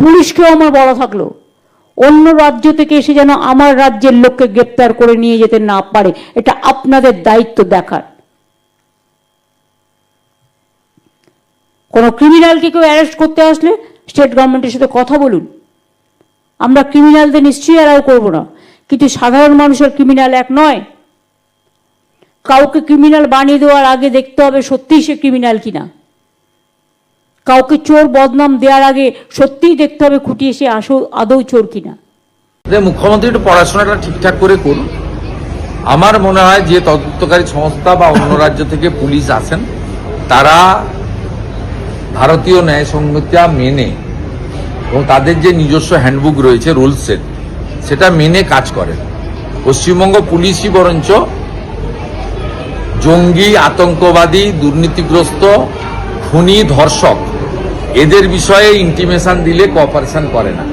পুলিশকেও আমার বলা থাকল। অন্য রাজ্য থেকে এসে যেন আমার রাজ্যের লোককে গ্রেপ্তার করে নিয়ে যেতে না পারে, এটা আপনাদের দায়িত্ব দেখার। কোনো ক্রিমিনালকে কেউ অ্যারেস্ট করতে আসলে স্টেট গভর্নমেন্টের সাথে কথা বলুন। আমরা ক্রিমিনালদের নিশ্চয়ই অ্যালাউ করব না, কিন্তু সাধারণ মানুষের ক্রিমিনাল এক নয়। কাউকে ক্রিমিনাল বানিয়ে দেওয়ার আগে দেখতে হবে সত্যিই সে ক্রিমিনাল কিনা। কাউকে চোর বদনাম দেওয়ার আগে সত্যিই দেখতে হবে খুঁটিয়ে সে আসো আদৌ চোর কিনা। মুখ্যমন্ত্রী একটু পড়াশোনাটা ঠিকঠাক করে করুন। আমার মনে হয় যে তদন্তকারী সংস্থা বা অন্য রাজ্য থেকে পুলিশ আসেন, তারা ভারতীয় ন্যায় সংহিতা মেনে এবং তাদের যে নিজস্ব হ্যান্ডবুক রয়েছে রুলস সেট সেটা মেনে কাজ করেন। পশ্চিমবঙ্গ পুলিশই বরঞ্চ জঙ্গি, আতঙ্কবাদী, দুর্নীতিগ্রস্ত, খুনি, ধর্ষক এদের বিষয়ে ইন্টিমেশন দিলে কোঅপারেশন করে না।